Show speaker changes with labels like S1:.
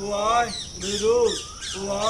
S1: Why? Little. Why?